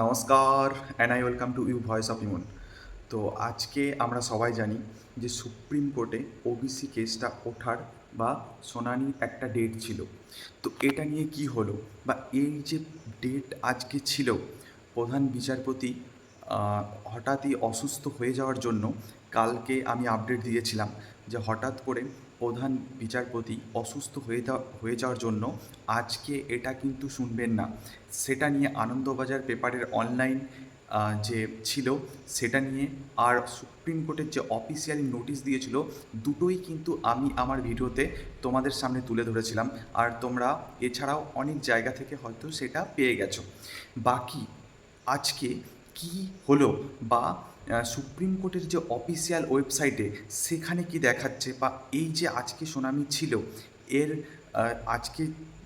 নমস্কার and I welcome to you voice of Emon তো আজকে আমরা সবাই জানি যে সুপ্রিম কোর্টে ওবিসি কেসটা ওঠার বা শুনানির একটা ডেট ছিল। তো এটা নিয়ে কি হলো বা এই যে ডেট আজকে ছিল, প্রধান বিচারপতি হঠাৎই অসুস্থ হয়ে যাওয়ার জন্য কালকে আমি আপডেট দিয়েছিলাম। যে হঠাৎ করে প্রধান বিচারপতি অসুস্থ হয়ে হয়ে যাওয়ার জন্য আজকে এটা কিন্তু শুনবেন না। সেটা নিয়ে আনন্দবাজার পেপারের অনলাইন যে ছিল, সেটা নিয়ে আর সুপ্রিম কোর্টের যে অফিসিয়ালি নোটিশ দিয়েছিল, দুটোই কিন্তু আমি আমার ভিডিওতে তোমাদের সামনে তুলে ধরেছিলাম। আর তোমরা এছাড়াও অনেক জায়গা থেকে হয়তো সেটা পেয়ে গেছো। বাকি আজকে কি হলো? বা সুপ্রিম কোর্টের যে অফিসিয়াল ওয়েবসাইটে সেখানে কি দেখাচ্ছে? বা, এই যে আজকে সুনামি ছিল, এর আজকে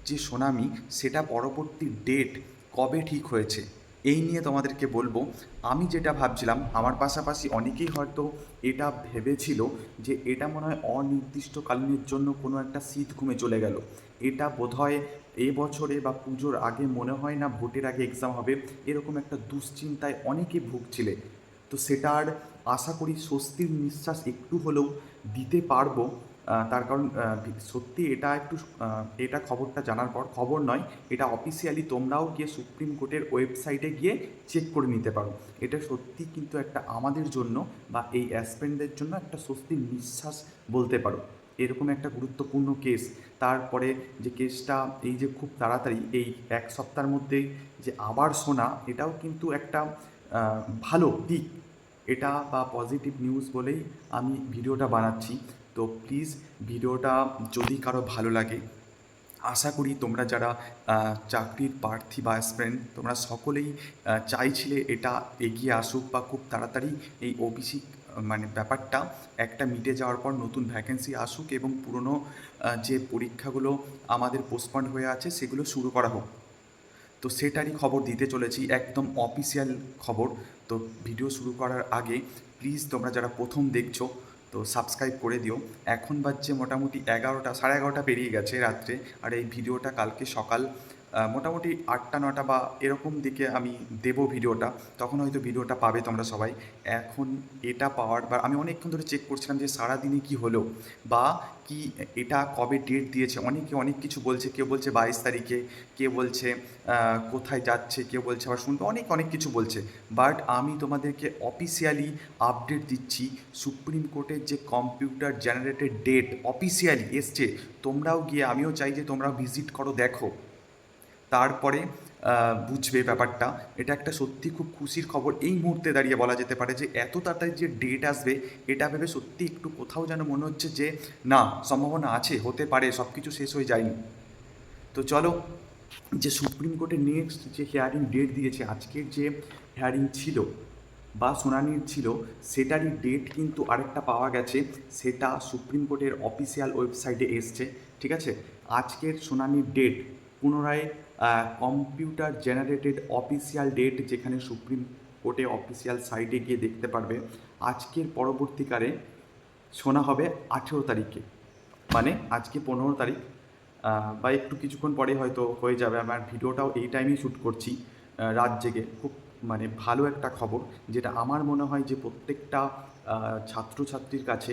যে সুনামি, সেটা পরবর্তী ডেট কবে ঠিক হয়েছে? এই নিয়ে তোমাদেরকে বলব, আমি যেটা ভাবছিলাম, আমার পাশাপাশি অনেকেই হয়তো এটা ভেবেছিল যে এটা মনে হয় অনির্দিষ্টকালীনের জন্য কোনো একটা শীত ঘুমে চলে গেল। এটা বোধহয় এ বছরে বা পুজোর আগে মনে হয় না, ভোটের আগে এক্সাম হবে, এরকম একটা দুশ্চিন্তায় অনেকে ভুগছিলে। তো সেটার আশা করি, স্বস্তির নিঃশ্বাস একটু হলেও দিতে পারব। তার কারণ সত্যি এটা একটু এটা খবরটা জানার পর, খবর নয়, এটা অফিসিয়ালি তোমরাও গিয়ে সুপ্রিম কোর্টের ওয়েবসাইটে গিয়ে চেক করে নিতে পারো। এটা সত্যি কিন্তু একটা আমাদের জন্য বা এই অ্যাসপেন্ডদের জন্য একটা স্বস্তির নিঃশ্বাস বলতে পারো। এরকম একটা গুরুত্বপূর্ণ কেস তারপরে যে কেসটা এই যে খুব তাড়াতাড়ি, এই এক সপ্তাহের মধ্যেই যে আবার শোনা এটাও কিন্তু একটা ভালো দিক। এটা বা পজিটিভ নিউজ বলেই আমি ভিডিওটা বানাচ্ছি। তো প্লিজ ভিডিওটা যদি কারও ভালো লাগে, আশা করি তোমরা যারা চাকরির প্রার্থী বা অ্যাসপিরেন্ট তোমরা সকলেই চাইছিলে এটা এগিয়ে আসুক বা খুব তাড়াতাড়ি এই ওবিসি মানে ব্যাপারটা একটা মিটে যাওয়ার পর নতুন ভ্যাকেন্সি আসুক এবং পুরনো যে পরীক্ষাগুলো আমাদের পোস্টপন্ড হয়ে আছে সেগুলো শুরু করা হোক। তো সেটারই খবর দিতে চলেছি, একদম অফিসিয়াল খবর। তো ভিডিও শুরু করার আগে প্লিজ তোমরা যারা প্রথম দেখছ তো সাবস্ক্রাইব করে দিও। এখন বাজছে মোটামুটি এগারোটা, সাড়ে এগারোটা পেরিয়ে গেছে রাত্রে। আর এই ভিডিওটা কালকে সকাল মোটামুটি আটটা নটা বা এরকম দিকে আমি দেব ভিডিওটা। তখন হয়তো ভিডিওটা পাবে তোমরা সবাই। এখন এটা পাওয়ার বা আমি অনেকক্ষণ ধরে চেক করছিলাম যে সারাদিনে কি হলো বা কি এটা কবে ডেট দিয়েছে। অনেকে অনেক কিছু বলছে। কেউ বলছে বাইশ তারিখে কে বলছে কোথায় যাচ্ছে, কেউ বলছে আবার শুনবে। অনেক অনেক কিছু বলছে। বাট আমি তোমাদেরকে অফিসিয়ালি আপডেট দিচ্ছি, সুপ্রিম কোর্টের যে কম্পিউটার জেনারেটেড ডেট অফিসিয়ালি এসছে, তোমরাও গিয়ে, আমিও চাই যে তোমরা ভিজিট করো, দেখো। তারপরে বুঝবে ব্যাপারটা। এটা একটা সত্যি খুব খুশির খবর। এই মুহূর্তে দাঁড়িয়ে বলা যেতে পারে যে, এত তাড়াতাড়ি যে ডেট আসবে, এটা ভেবে সত্যি একটু কোথাও যেন মনে হচ্ছে যে, না, সম্ভাবনা আছে, হতে পারে সব কিছু শেষ হয়ে যায়নি। তো চলো, যে সুপ্রিম কোর্টের নেক্সট যে হিয়ারিং ডেট দিয়েছে, আজকের যে হিয়ারিং ছিল বা শুনানির ছিল, সেটারই ডেট কিন্তু আরেকটা পাওয়া গেছে। সেটা সুপ্রিম কোর্টের অফিসিয়াল ওয়েবসাইটে এসছে, ঠিক আছে? আজকের শুনানির ডেট পুনরায় কম্পিউটার জেনারেটেড অফিসিয়াল ডেট যেখানে সুপ্রিম কোর্টে অফিসিয়াল সাইটে গিয়ে দেখতে পারবে, আজকের পরবর্তীকালে শোনা হবে আঠেরো তারিখে। মানে আজকে পনেরো তারিখ। বা একটু কিছুক্ষণ পরে হয়তো হয়ে যাবে। আমার ভিডিওটাও এই টাইমেই শ্যুট করছি রাত জেগে। খুব মানে ভালো একটা খবর, যেটা আমার মনে হয় যে প্রত্যেকটা ছাত্রছাত্রীর কাছে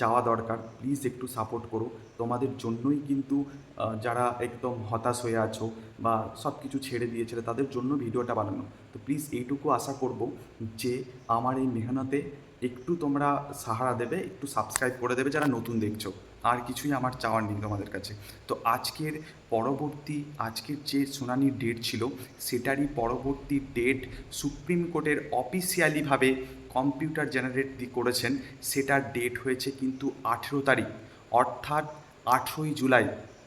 যাওয়া দরকার। প্লিজ একটু সাপোর্ট করো। তোমাদের জন্যই কিন্তু যারা একদম হতাশ হয়ে আছো বা সব কিছু ছেড়ে দিয়েছিলে, তাদের জন্য ভিডিওটা বানানো। তো প্লিজ এইটুকু আশা করব যে, আমার এই মেহনতে একটু তোমরা সাহারা দেবে, একটু সাবস্ক্রাইব করে দেবে যারা নতুন দেখছ। আর কিছুই আমার চাওয়ার নেই তোমাদের কাছে। তো আজকের পরবর্তী, আজকের যে শুনানির ডেট ছিল, সেটারই পরবর্তী ডেট সুপ্রিম কোর্টের অফিসিয়ালিভাবে কম্পিউটার জেনারেট দিয়ে করেছেন, সেটার ডেট হয়েছে কিন্তু আঠেরো তারিখ, অর্থাৎ আঠেরোই জুলাই,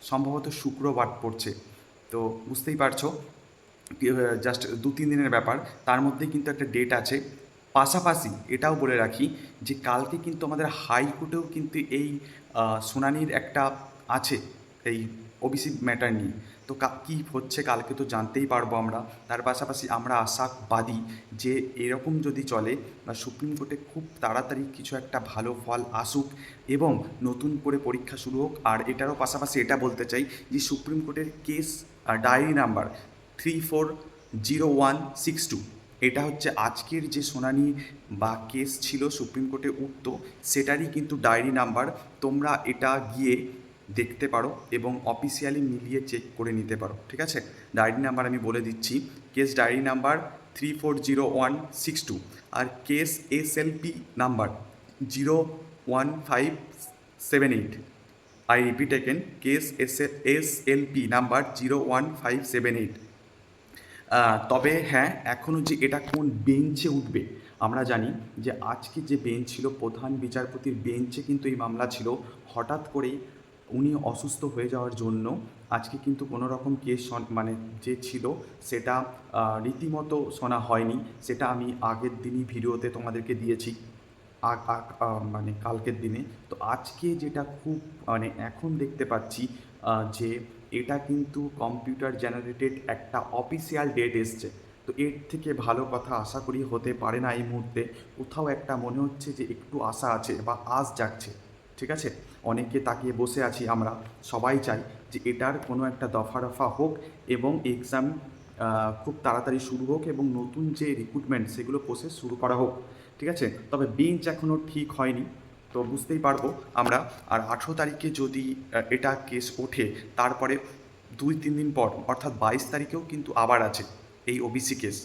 সম্ভবত শুক্রবার পড়ছে। তো বুঝতেই পারছ জাস্ট দু তিন দিনের ব্যাপার, তার মধ্যে কিন্তু একটা ডেট আছে। পাশাপাশি এটাও বলে রাখি যে কালকে কিন্তু আমাদের হাইকোর্টেও কিন্তু এই শুনানির একটা আছে, এই ওবিসি ম্যাটার নিয়ে। তো কা হচ্ছে কালকে তো জানতেই পারব আমরা। তার পাশাপাশি আমরা আশাবাদী যে এরকম যদি চলে, বা সুপ্রিম কোর্টে খুব তাড়াতাড়ি কিছু একটা ভালো ফল আসুক এবং নতুন করে পরীক্ষা শুরু হোক, আর এটারও পাশাপাশি এটা বলতে চাই যে সুপ্রিম কোর্টের case diary number three four zero one six two, এটা হচ্ছে আজকের যে শুনানি বা কেস ছিল সুপ্রিম কোর্টে উঠত, সেটারই কিন্তু ডায়েরি নাম্বার। তোমরা এটা গিয়ে দেখতে পারো এবং অফিসিয়ালি মিলিয়ে চেক করে নিতে পারো, ঠিক আছে? ডায়েরি নাম্বার আমি বলে দিচ্ছি case diary number three four zero one six two R case S L P number zero one five seven eight I repeat again case S S L P number zero one five seven eight তবে হ্যাঁ এখনও যে এটা কোন বেঞ্চে উঠবে, আমরা জানি যে আজকে যে বেঞ্চ ছিল, প্রধান বিচারপতির বেঞ্চে কিন্তু এই মামলা ছিল। হঠাৎ করেই উনি অসুস্থ হয়ে যাওয়ার জন্য আজকে কিন্তু কোনো রকম কেস মানে যে ছিল সেটা রীতিমতো শোনা হয়নি। সেটা আমি আগের দিনই ভিডিওতে তোমাদেরকে দিয়েছি। মানে কালকের দিনে। তো আজকে যেটা খুব মানে এখন দেখতে পাচ্ছি যে এটা কিন্তু কম্পিউটার জেনারেটেড একটা অফিসিয়াল ডেট এসছে। তো এর থেকে ভালো কথা আশা করি হতে পারে না এই মুহূর্তে। কোথাও একটা মনে হচ্ছে যে একটু আশা আছে বা আশ যাচ্ছে ঠিক আছে? অনেকে তাকিয়ে বসে আছি, আমরা সবাই চাই যে এটার কোনো একটা দফা রফা হোক এবং এক্সাম খুব তাড়াতাড়ি শুরু হোক এবং নতুন যে রিক্রুটমেন্ট সেগুলো প্রসেস শুরু করা হোক, ঠিক আছে? তবে বেঞ্চ এখনও ঠিক হয়নি, তো বুঝতেই পারব আমরা। আর আঠেরো তারিখে যদি এটা কেস ওঠে, তারপরে দুই তিন দিন পর, অর্থাৎ বাইশ তারিখেও কিন্তু আবার আছে এই ওবিসি কেস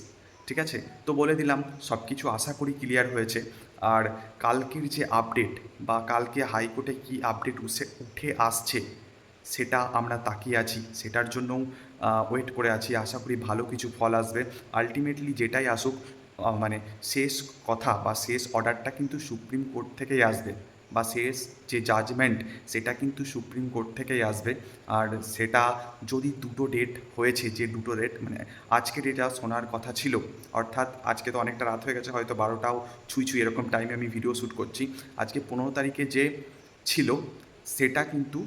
ঠিক আছে? তো বলে দিলাম সব কিছু আশা করি ক্লিয়ার হয়েছে। আর কালকের যে আপডেট বা কালকে হাইকোর্টে কি আপডেট উঠে উঠে আসছে, সেটা আমরা তাকিয়ে আছি। সেটার জন্যও ওয়েট করে আছি। আশা করি ভালো কিছু ফল আসবে। আলটিমেটলি যেটাই আসুক মানে শেষ কথা বা শেষ অর্ডারটা কিন্তু সুপ্রিম কোর্ট থেকেই আসবে। বা শেষ যে জাজমেন্ট সেটা কিন্তু সুপ্রিম কোর্ট থেকেই আসবে। আর সেটা যদি দুটো ডেট হয়েছে, যে দুটো ডেট মানে আজকে ডেটা শোনার কথা ছিল, অর্থাৎ আজকে তো অনেকটা রাত হয়ে গেছে, হয়তো বারোটাও ছুঁই ছুঁই এরকম টাইমে আমি ভিডিও শ্যুট করছি। আজকে পনেরো তারিখে যে ছিল, সেটা কিন্তু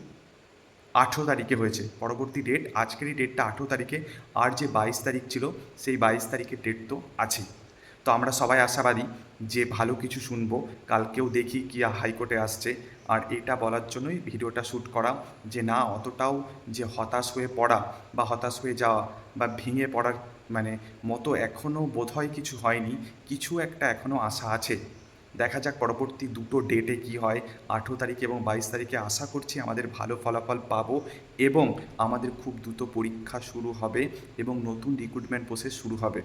আঠেরো তারিখে হয়েছে। পরবর্তী ডেট আজকেরই ডেটটা আঠেরো তারিখে। আর যে বাইশ তারিখ ছিল, সেই বাইশ তারিখের ডেট তো আছেই। তো আমরা সবাই আশাবাদী যে ভালো কিছু শুনব। কালকেও দেখি কি হাইকোর্টে আসছে। আর এটা বলার জন্যই ভিডিওটা শ্যুট করা যে না, অতটাও যে হতাশ হয়ে পড়া বা হতাশ হয়ে যাওয়া বা ভেঙে পড়ার মানে মতো এখনও বোধহয় কিছু হয়নি, কিছু একটা এখনও আশা আছে। দেখা যাক পরবর্তী দুটো ডেটে কি হয়। আঠেরো তারিখ এবং বাইশ তারিখে আশা করছি আমাদের ভালো ফলাফল পাবো এবং আমাদের খুব দ্রুত পরীক্ষা শুরু হবে এবং নতুন রিক্রুটমেন্ট প্রসেস শুরু হবে।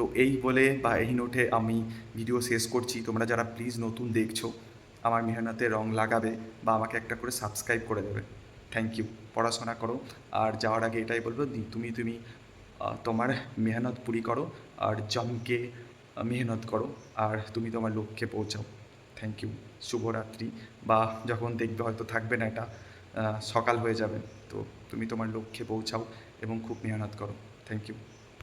তো এই বলে বা এই নোটে আমি ভিডিও শেষ করছি। তোমরা যারা প্লিজ নতুন দেখছ, আমার মেহনতে রং লাগাবে বা আমাকে একটা করে সাবস্ক্রাইব করে দেবে। থ্যাংক ইউ পড়াশোনা করো। আর যাওয়ার আগে এটাই বলব তুমি তুমি তোমার মেহনত পুরি করো আর জমকে মেহনত করো আর তুমি তোমার লক্ষ্যে পৌঁছাও। থ্যাংক ইউ শুভরাত্রি। বা যখন দেখবে হয়তো থাকবে না এটা সকাল হয়ে যাবে, তো তুমি তোমার লক্ষ্যে পৌঁছাও এবং খুব মেহনত করো। Thank you